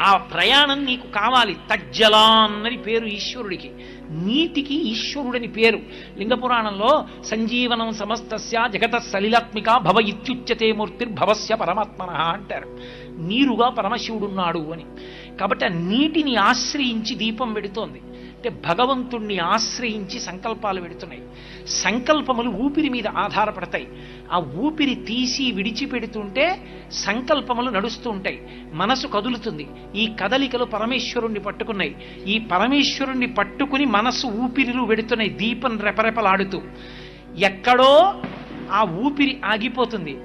ఆ ప్రయాణం నీకు కావాలి. తజ్జలా అన్నది పేరు ఈశ్వరుడికి. నీటికి ఈశ్వరుడని పేరు. లింగపురాణంలో సంజీవనం సమస్తస్య జగత సలిలాత్మిక భవ ఇత్యుచ్యతే మూర్తిర్భవస్య పరమాత్మన అంటారు. నీరుగా పరమశివుడున్నాడు అని. కాబట్టి ఆ నీటిని ఆశ్రయించి దీపం పెడుతోంది. అంటే భగవంతుణ్ణి ఆశ్రయించి సంకల్పాలు పెడుతున్నాయి. సంకల్పములు ఊపిరి మీద ఆధారపడతాయి. ఆ ఊపిరి తీసి విడిచిపెడుతుంటే సంకల్పములు నడుస్తూ ఉంటాయి. మనసు కదులుతుంది. ఈ కదలికలు పరమేశ్వరుణ్ణి పట్టుకున్నాయి. ఈ పరమేశ్వరుణ్ణి పట్టుకుని మనసు ఊపిరిలు వెడుతున్నాయి దీపం రెపరెపలాడుతూ. ఎక్కడో ఆ ఊపిరి ఆగిపోతుంది.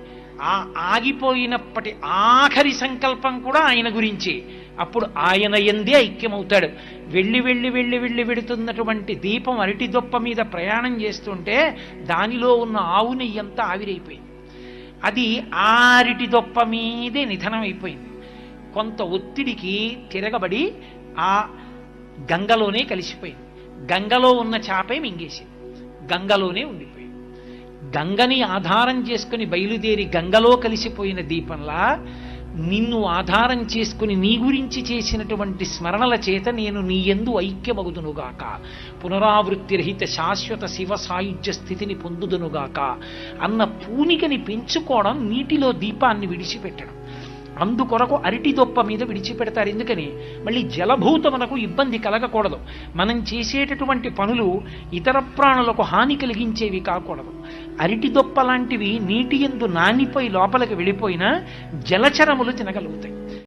ఆ ఆగిపోయినప్పటి ఆఖరి సంకల్పం కూడా ఆయన గురించి. అప్పుడు ఆయన ఎందే ఐక్యమవుతాడు. వెళ్ళి వెళ్ళి వెళ్ళి వెళ్ళి వెడుతున్నటువంటి దీపం అరటి దొప్ప మీద ప్రయాణం చేస్తుంటే దానిలో ఉన్న ఆవు నెయ్యి అంతా ఆవిరైపోయింది. అది ఆ అరటి దొప్ప మీదే నిధనం అయిపోయింది కొంత ఒత్తిడికి తిరగబడి ఆ గంగలోనే కలిసిపోయింది. గంగలో ఉన్న చాపే మింగేసింది. గంగలోనే ఉండిపోయింది. గంగని ఆధారం చేసుకుని బయలుదేరి గంగలో కలిసిపోయిన దీపంలా నిన్ను ఆధారం చేసుకుని నీ గురించి చేసినటువంటి స్మరణల చేత నేను నీ ఎందు ఐక్యమగుదునుగాక. పునరావృత్తిరహిత శాశ్వత శివ సాయుధ్య స్థితిని పొందుదునుగాక. అన్న పూనికని పెంచుకోవడం నీటిలో దీపాన్ని విడిచిపెట్టడం. అందుకొరకు అరటి దొప్ప మీద విడిచిపెడతారు. ఎందుకని? మళ్ళీ జలభూతమునకు ఇబ్బంది కలగకూడదు. మనం చేసేటటువంటి పనులు ఇతర ప్రాణులకు హాని కలిగించేవి కాకూడదు. అరటి దొప్ప లాంటివి నీటి ఎందు నానిపోయి లోపలికి వెళ్ళిపోయినా జలచరములు తినగలుగుతాయి.